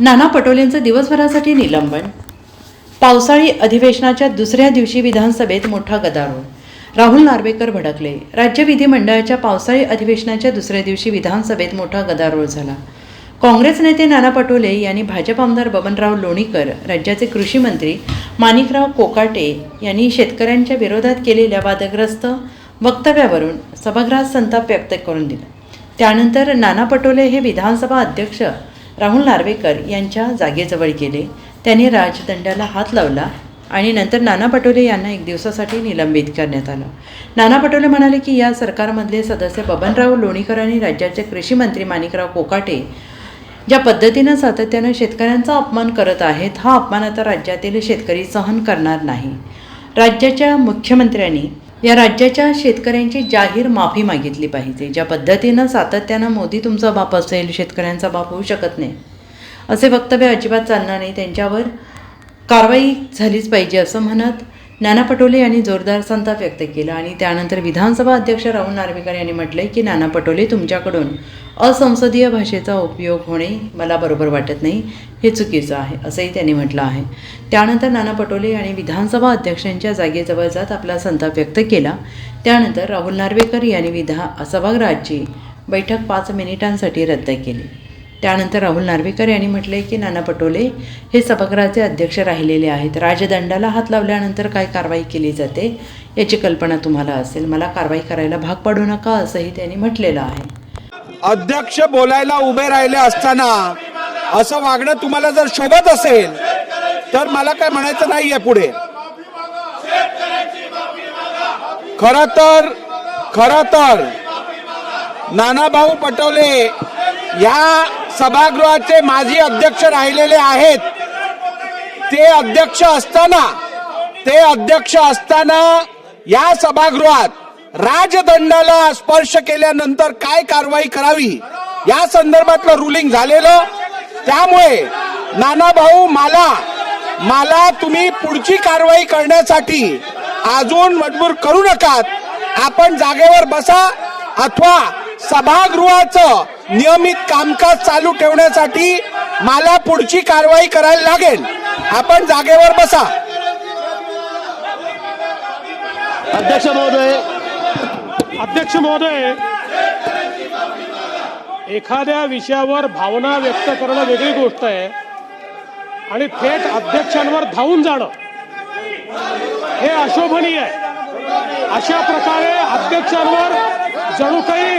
नाना पटोलेंचं दिवसभरासाठी निलंबन. पावसाळी अधिवेशनाच्या दुसऱ्या दिवशी विधानसभेत मोठा गदारोळ. राहुल नार्वेकर भडकले. राज्य विधिमंडळाच्या पावसाळी अधिवेशनाच्या दुसऱ्या दिवशी विधानसभेत मोठा गदारोळ झाला. काँग्रेस नेते नाना पटोले यांनी भाजप आमदार बबनराव लोणीकर राज्याचे कृषी मंत्री माणिकराव कोकाटे यांनी शेतकऱ्यांच्या विरोधात केलेल्या वादग्रस्त वक्तव्यावरून सभागृहात संताप व्यक्त करून दिला. त्यानंतर नाना पटोले हे विधानसभा अध्यक्ष राहुल नार्वेकर यांच्या जागेजवळ गेले. त्यांनी राजदंडाला हात लावला आणि नंतर नाना पटोले यांना एक दिवसासाठी निलंबित करण्यात आलं. नाना पटोले म्हणाले की या सरकारमधले सदस्य बबनराव लोणीकर आणि राज्याचे कृषी मंत्री माणिकराव कोकाटे ज्या पद्धतीनं सातत्यानं शेतकऱ्यांचा अपमान करत आहेत हा अपमान आता राज्यातील शेतकरी सहन करणार नाही. राज्याच्या मुख्यमंत्र्यांनी या राज्याच्या शेतकऱ्यांची जाहीर माफी मागितली पाहिजे. ज्या पद्धतीनं सातत्यानं मोदी तुमचा बाप असेल शेतकऱ्यांचा बाप होऊ शकत नाही असे वक्तव्य अजिबात चालणार नाही. त्यांच्यावर कारवाई झालीच पाहिजे असं म्हणत नाना पटोले यांनी जोरदार संताप व्यक्त केला आणि त्यानंतर विधानसभा अध्यक्ष राहुल नार्वेकर यांनी म्हटले की नाना पटोले तुमच्याकडून असंसदीय भाषेचा उपयोग होणे मला बरोबर वाटत नाही. हे चुकीचं आहे असंही त्यांनी म्हटलं आहे. त्यानंतर नाना पटोले यांनी विधानसभा अध्यक्षांच्या जागेजवळ जात आपला संताप व्यक्त केला. त्यानंतर राहुल नार्वेकर यांनी विधा सभागृहाची बैठक पाच मिनिटांसाठी रद्द केली. त्यानंतर राहुल नार्वेकर यांनी म्हटले की नाना पटोले हे सभागृहाचे अध्यक्ष राहिलेले आहेत. राजदंडाला हात लावल्यानंतर काय कारवाई केली जाते याची कल्पना तुम्हाला असेल. मला कारवाई करायला भाग पाडू नका असंही त्यांनी म्हटलेलं आहे. अध्यक्ष बोलायला उभे राहिले असताना असं वागणं तुम्हाला जर शोभत असेल तर मला काय म्हणायचं नाही आहे पुढे. खर तर खर तर नानाभाऊ पटोले या सभागृहाचे माजी अध्यक्ष राहिलेले आहेत. ते अध्यक्ष असताना ते अध्यक्ष असताना या सभागृहात राजदंडाला स्पर्श केल्यानंतर काय कारवाई करावी? या संदर्भातलं रुलिंग झालेलं. त्यामुळे नाना भाऊ मला मला तुम्ही पुढची कारवाई करण्यासाठी अजून मजबूर करू नकात. आपण जागेवर बसा अथवा सभागृहाचं नियमित कामकाज चालू ठेवण्यासाठी मला पुढची कारवाई करायला लागेल. आपण जागेवर बसा. अध्यक्ष महोदय अध्यक्ष महोदय एखाद्या विषयावर भावना व्यक्त करणं वेगळी गोष्ट आहे आणि थेट अध्यक्षांवर धावून जाणं हे अशोभनीय आहे. अशा प्रकारे अध्यक्षांवर जणू काही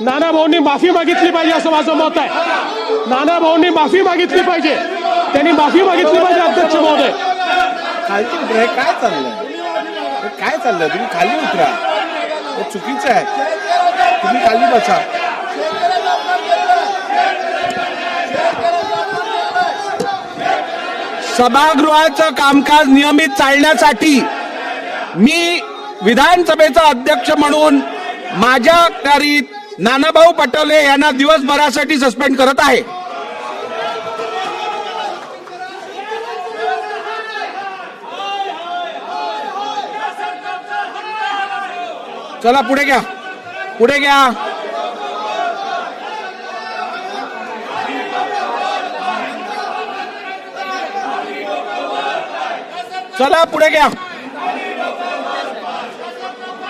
नाना भाऊंनी माफी मागितली पाहिजे असं माझं मत आहे. नाना भाऊंनी माफी मागितली पाहिजे. त्यांनी माफी मागितली पाहिजे अध्यक्ष महोदय. खालची उतरा हे काय चाललंय? काय चाललंय? तुम्ही खाली उतरा. हे चुकीचं आहे. तुम्ही खाली बसा. सभागृहाचं कामकाज नियमित चालण्यासाठी मी विधानसभेचा अध्यक्ष म्हणून माझ्या करीत नानाभाऊ पटोले यांना दिवसभरासाठी सस्पेंड करत आहे. चला पुढे घ्या. पुढे घ्या. चला पुढे घ्या.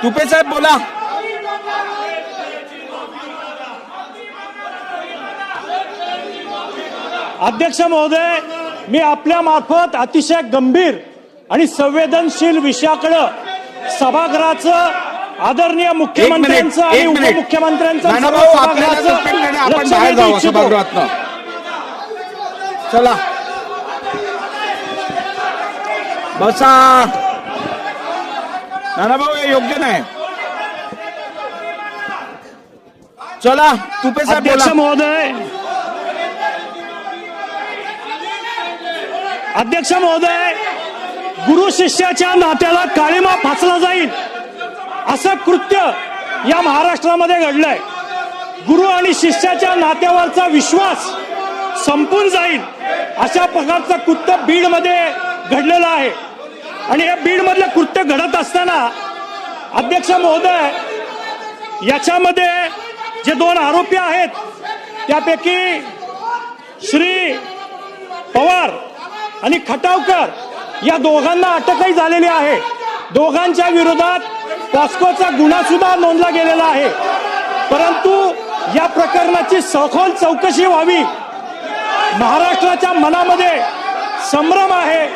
तुपे साहेब बोला. अध्यक्ष महोदय मी आपल्या मार्फत अतिशय गंभीर आणि संवेदनशील विषयाकडं सभागृहाचं आदरणीय मुख्यमंत्र्यांचं आणि. उपमुख्यमंत्र्यांचं. सभागृहातनं चला. बसा. नानाभाऊ हे योग्य नाही. चला तुपे साहेब महोदय अध्यक्ष महोदय गुरु शिष्याच्या नात्याला काळीमा फासला जाईल. असं कृत्य या महाराष्ट्रामध्ये घडलंय. गुरु आणि शिष्याच्या नात्यावरचा विश्वास संपून जाईल अशा प्रकारचं कृत्य बीडमध्ये घडलेलं आहे. आणि हे बीडमधलं कृत्य घडत असताना अध्यक्ष महोदय याच्यामध्ये जे दोन आरोपी आहेत त्यापैकी श्री पवार आणि खटावकर या दोघांना अटकही झालेली आहे. दोघांच्या विरोधात पॉस्कोचा गुन्हा सुद्धा नोंदला गेलेला आहे. परंतु या प्रकरणाची सखोल चौकशी व्हावी. महाराष्ट्राच्या मनामध्ये संभ्रम आहे.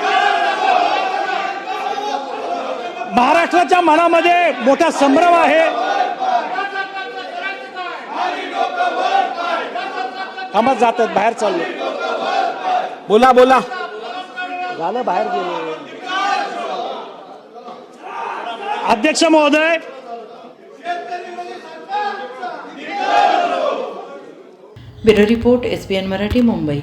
महाराष्ट्राच्या मनामध्ये मोठा संभ्रम आहे. थांबत जातात बाहेर चाललो. बोला बोला. झालं बाहेर गेले अध्यक्ष महोदय। Bureau report S B N Marathi Mumbai.